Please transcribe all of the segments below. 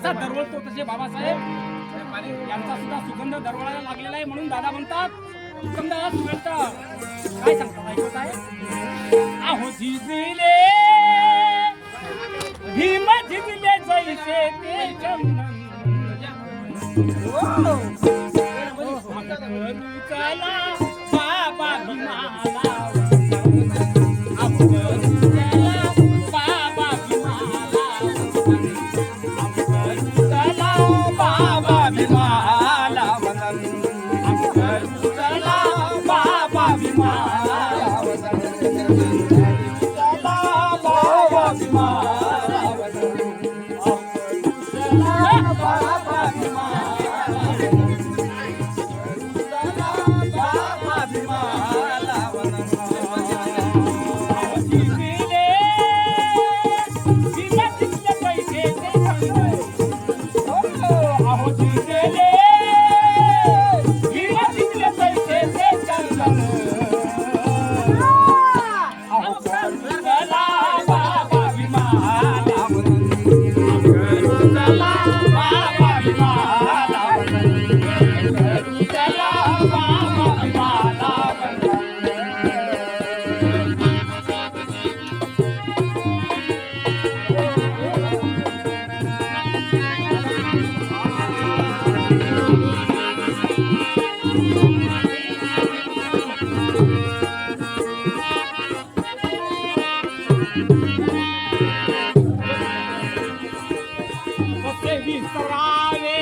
असा दरवळतो तसे बाबासाहेब. यांचा सुद्धा सुगंध दरवळायला लागलेला आहे म्हणून दादा म्हणतात सुगंध काय सांगतात ऐकत आहे आहो झिजले भीम झिजले जैसे ते चंदन विसरावे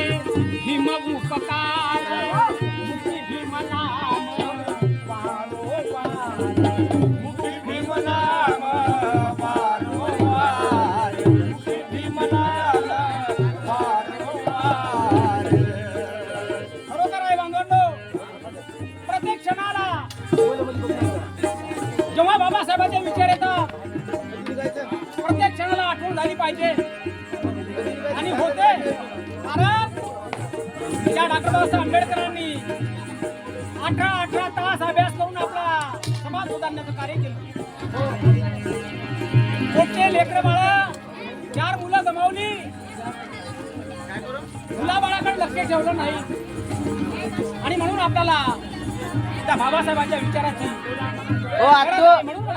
प्रत्येक क्षणाला जेव्हा बाबासाहेबांचे विचार येतात प्रत्येक क्षणाला आठवण झाली पाहिजे आणि होते. कारण या डॉक्टर बाबासाहेब आंबेडकरांनी अठरा अठरा तास अभ्यास करून आपला समाज सुधारण्याचं कार्य केलं. मोठे लेकर बाळा चार मुलं गमावली. मुला बाळाकडे लक्ष ठेवलं नाही. आणि म्हणून आपल्याला त्या बाबासाहेबांच्या विचाराची आतू म्हणून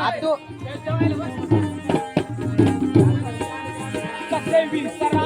service.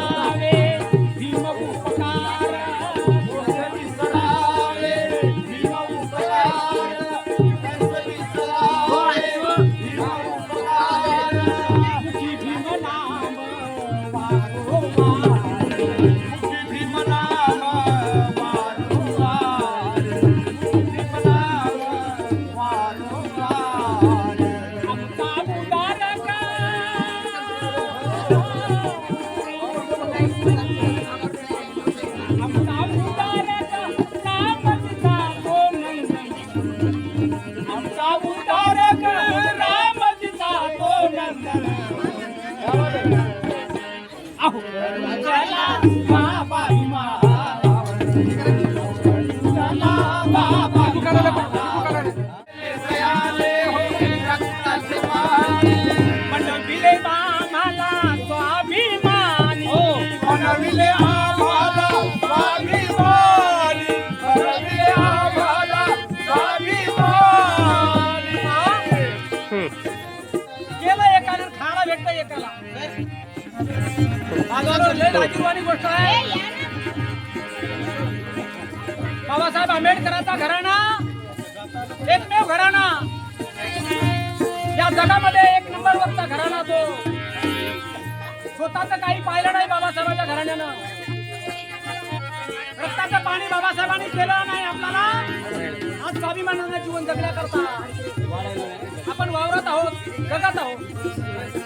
गोष्ट आहे. बाबासाहेब आंबेडकरांचा घराणा एकमेव घराणा. या जगामध्ये एक नंबर वरचा घराणा तो. स्वतःच काही पाहिलं नाही बाबासाहेबांच्या घराण्यानं. रक्ताचं पाणी बाबासाहेबांनी केलं नाही आपल्याला. आज स्वाभिमानानं जीवन जगण्याकरता आपण वावरत आहोत जगत आहोत.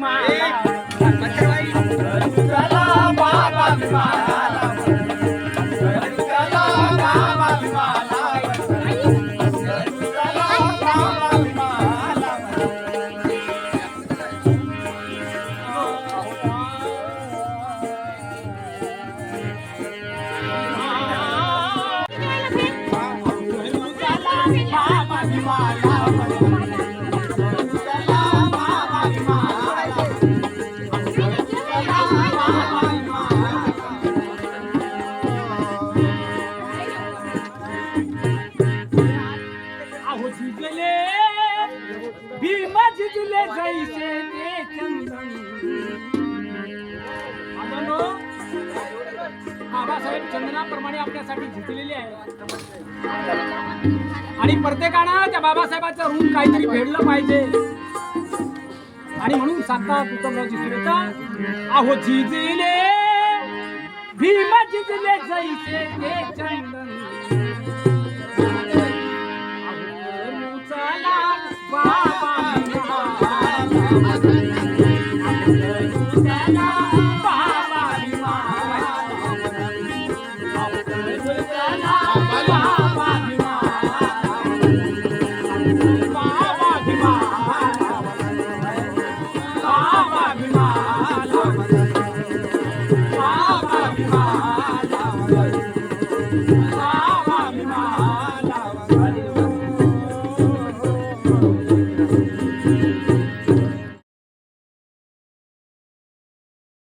बाबा भीमा झिजले जैसे ते चंदन आनंदो, बाबासाहेब चंदनाप्रमाणे आपल्यासाठी झिजलेले आहे आणि प्रत्येकानं त्या बाबासाहेबाचं ऋण काहीतरी फेडलं पाहिजे. आणि म्हणून सांगता तुतमरावजी सुरेता अहो झिजले भीमा झिजले जैसे ते चंदन. Bye.